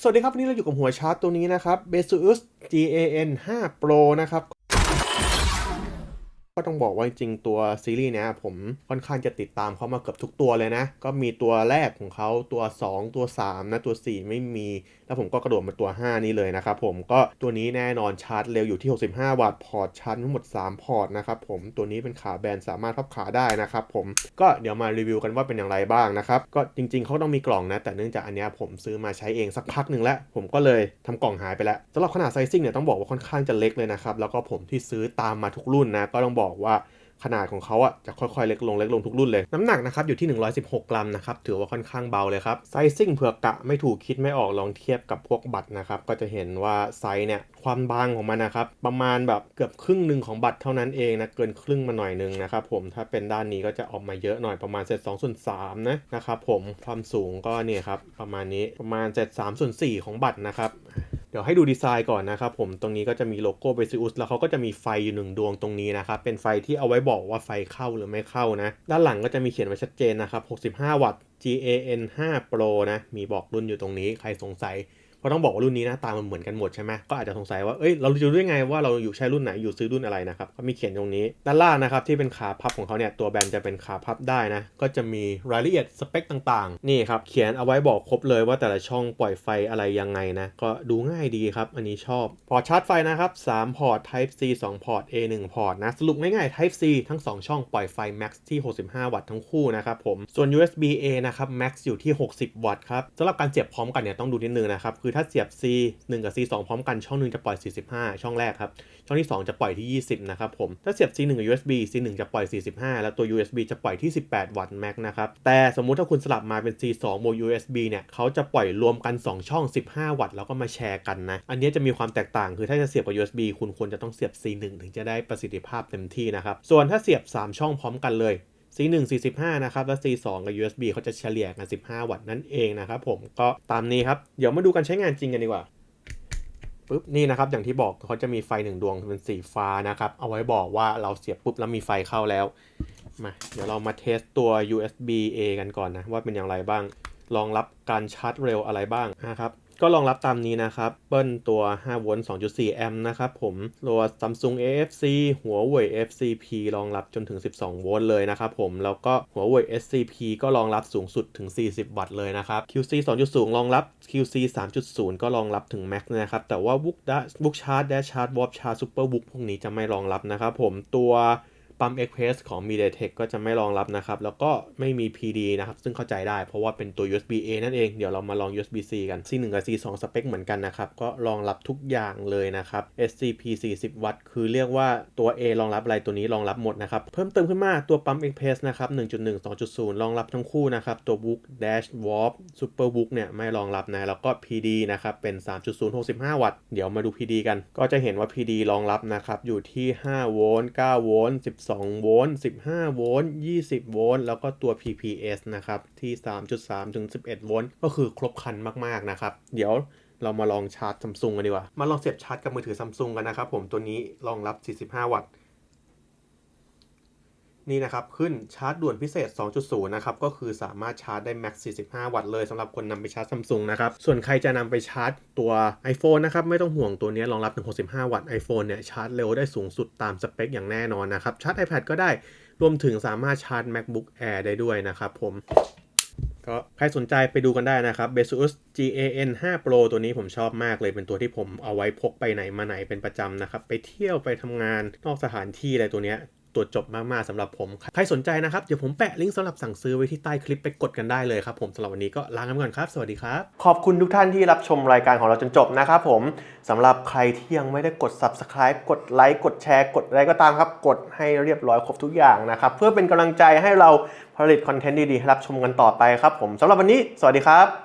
สวัสดีครับ วันนี้เราอยู่กับหัวชาร์จตัวนี้นะครับ Besus GAN 5 Pro นะครับ ก็ต้องบอกว่าจริงตัวซีรีส์เนี้ยผมค่อนข้างจะติดตามเขามาเกือบทุกตัวเลยนะ ก็มีตัวแรกของเขาตัว 2 ตัว 3 นะตัว 4 ไม่มี แล้วผมก็กระโดดมาตัว 5 นี้เลยนะครับผมก็ตัวนี้แน่นอนชาร์จเร็วอยู่ที่ 65 วัตต์พอร์ตชาร์จทั้งหมด 3 พอร์ตนะครับผมตัวนี้เป็นขาแบนสามารถพับขาได้นะครับผมก็เดี๋ยวมารีวิวกันว่าเป็นอย่างไรบ้างนะครับก็จริงๆเขาต้องมีกล่องนะ แต่เนื่องจากอันเนี้ยผมซื้อมาใช้เองสักพักหนึ่งแล้ว ผมก็เลยทำกล่องหายไปแล้วสำหรับขนาดไซซิ่งเนี่ยต้องบอกว่าค่อนข้างจะเล็กเลยนะครับแล้วก็ผมที่ซื้อตามมาทุกรุ่นนะก็ต้องบอกว่าขนาดของเขาอะจะค่อยๆ เล็กลงเล็กลงทุกรุ่นเลย น้ำหนักนะครับอยู่ที่ 116 กรัมนะครับถือว่าค่อนข้างเบาเลยครับไซซิ่งเผื่อกะไม่ถูกคิดไม่ออกลองเทียบกับพวกบัตรนะครับก็จะเห็นว่าไซส์เนี่ยความบางของมันนะครับประมาณแบบเกือบครึ่งหนึ่งของบัตรเท่านั้นเองนะเกินครึ่งมาหน่อยนึงนะครับผมถ้าเป็นด้านนี้ก็จะออกมาเยอะหน่อยประมาณเศษ2ส่วน3นะนะครับผมความสูงก็เนี่ยครับประมาณนี้ประมาณเศษ3ส่วน4ของบัตรนะครับ เดี๋ยวให้ดูดีไซน์ก่อนนะครับผมตรงนี้ก็จะมีโลโก้เบซิอุสแล้วเขาก็จะมีไฟอยู่หนึ่งดวงตรงนี้นะครับเป็นไฟที่เอาไว้บอกว่าไฟเข้าหรือไม่เข้านะด้านหลังก็จะมีเขียนไว้ชัดเจนนะครับ65 วัตต์ GAN 5 Pro นะมีบอกรุ่นอยู่ตรงนี้ใครสงสัย เพราะต้องบอกว่ารุ่นนี้หน้าตามันเหมือนกันหมดใช่ไหมก็อาจจะสงสัยว่าเอ้ยเราจะรู้ได้ไงว่าเราอยู่ใช้รุ่นไหนอยู่ซื้อรุ่นอะไรนะครับก็มีเขียนตรงนี้ด้านล่างนะครับที่เป็นขาพับของเขาเนี่ยตัวแบนจะเป็นขาพับได้นะก็จะมีรายละเอียดสเปคต่างๆนี่ครับเขียนเอาไว้บอกครบเลยว่าแต่ละช่องปล่อยไฟอะไรยังไงนะก็ดูง่ายดีครับอันนี้ชอบพอร์ตชาร์จไฟนะครับ3พอร์ต Type C 2พอร์ต A 1พอร์ตนะสรุปง่ายๆ Type C ทั้ง 2 ช่องปล่อยไฟ Max ที่ 65 วัตต์ทั้งคู่นะครับผมส่วน USB A นะครับ Max อยู่ที่ 60 วัตต์ครับสำหรับการเสียบพร้อมกันเนี่ยต้องดูนิดนึงนะครับคืือถ้าเสียบ C 1 กับ C 2 พร้อมกันช่องหนึ่งจะปล่อย 45 ช่องแรกครับ ช่องที่ 2 จะปล่อยที่ 20 นะครับผม ถ้าเสียบ C 1กับ USB C 1จะปล่อย 45 แล้วตัว USB จะปล่อยที่ 18 วัตต์ Max นะครับ แต่สมมุติถ้าคุณสลับมาเป็น C 2บวก USB เนี่ยเขาจะปล่อยรวมกัน 2 ช่อง 15 วัตต์แล้วก็มาแชร์กันนะ อันนี้จะมีความแตกต่างคือถ้าจะเสียบกับ USB คุณควรจะต้องเสียบ C 1ถึงจะได้ประสิทธิภาพเต็มที่นะครับ ส่วนถ้าเสียบ 3 ช่องพร้อมกันเลย C1 45นะครับแล้ว C2 กับ USB เขาจะเฉลี่ยกัน 15 วัตต์นั่นเองนะครับผมก็ตามนี้ครับเดี๋ยวมาดูการใช้งานจริงกันดีกว่าปุ๊บนี่นะครับอย่างที่บอกเขาจะมีไฟหนึ่งดวงเป็นสีฟ้านะครับ เอาไว้บอกว่าเราเสียบปุ๊บแล้วมีไฟเข้าแล้วมาเดี๋ยวเรามาเทสตัว USB A กันก่อนนะว่าเป็นอย่างไรบ้างรองรับการชาร์จเร็วอะไรบ้างนะครับ ก็รองรับตามนี้นะครับเบิ้ลตัว5โวลต์2.4 แอมป์นะครับผมตัว Samsung AFC หัวเว่ย FCP รองรับจนถึง 12 โวลต์เลยนะครับผมแล้วก็หัวเว่ย SCP ก็รองรับสูงสุดถึง 40 วัตต์เลยนะครับ QC 2.0 รองรับ QC 3.0 ก็รองรับถึง Max นะครับ แต่ว่า Book Da Book Charge Dash Charge Warp Charge Super Book พวกนี้จะไม่รองรับนะครับผมตัว ปั๊ม Express ของ MediaTek ก็จะไม่รองรับนะครับ แล้วก็ไม่มี PD นะครับ ซึ่งเข้าใจได้เพราะว่าเป็นตัว USB A นั่นเอง เดี๋ยวเรามาลอง USB C กัน C1 กับ C2 สเปคเหมือนกันนะครับ ก็รองรับทุกอย่างเลยนะครับ SCP 40 วัตต์ คือเรียกว่าตัว A รองรับอะไรตัวนี้รองรับหมดนะครับ เพิ่มเติมขึ้นมาตัวปั๊ม Express นะครับ 1.1 2.0 รองรับทั้งคู่นะครับ ตัว Book Dash Warp Super Book เนี่ยไม่รองรับนะ แล้วก็ PD นะครับ เป็น 3.0 65 วัตต์ เดี๋ยวมาดู PD กัน ก็จะเห็นว่า PD รองรับนะครับ อยู่ที่ 5 โวลต์ 9 โวลต์ 12โวลต์ 15 โวลต์ 20 โวลต์ แล้วก็ตัว PPS นะครับ ที่ 3.3 ถึง 11 โวลต์ ก็คือครบครันมาก ๆ นะครับ เดี๋ยวเรามาลองชาร์จซัมซุงกันดีกว่า มาลองเสียบชาร์จกับมือถือซัมซุงกันนะครับผม ตัวนี้รองรับ 45 วัตต์ นี่นะครับขึ้นชาร์จด่วนพิเศษ 2.0 นะครับก็คือสามารถชาร์จได้แม็กซ์45 วัตต์เลยสำหรับคนนำไปชาร์จซัมซุงนะครับส่วนใครจะนำไปชาร์จตัว iPhone นะครับไม่ต้องห่วงตัวนี้รองรับถึง65 วัตต์ iPhone เนี่ยชาร์จเร็วได้สูงสุดตามสเปคอย่างแน่นอนนะครับชาร์จ iPad ก็ได้รวมถึงสามารถชาร์จ MacBook Air ได้ด้วยนะครับผมก็ใครสนใจไปดูกันได้นะครับ Besus GAN 5 Pro ตัวนี้ผมชอบมากเลยเป็นตัวที่ผมเอาไว้พกไปไหนมาไหนเป็นประจำนะครับ ไปเที่ยวไปทำงานนอกสถานที่อะไรตัวเนี้ย ตัวจบมากๆสำหรับผม ใครสนใจนะครับ เดี๋ยวผมแปะลิงก์สำหรับสั่งซื้อไว้ที่ใต้คลิปไปกดกันได้เลยครับผมสำหรับวันนี้ก็ลากันไปก่อนครับ สวัสดีครับ ขอบคุณทุกท่านที่รับชมรายการของเราจนจบนะครับผมสำหรับใครที่ยังไม่ได้กด subscribe กดไลค์กดแชร์กดอะไรก็ตามครับกดให้เรียบร้อยครบทุกอย่างนะครับเพื่อเป็นกำลังใจให้เราผลิตคอนเทนต์ดีๆให้รับชมกันต่อไปครับผมสำหรับวันนี้ สวัสดีครับ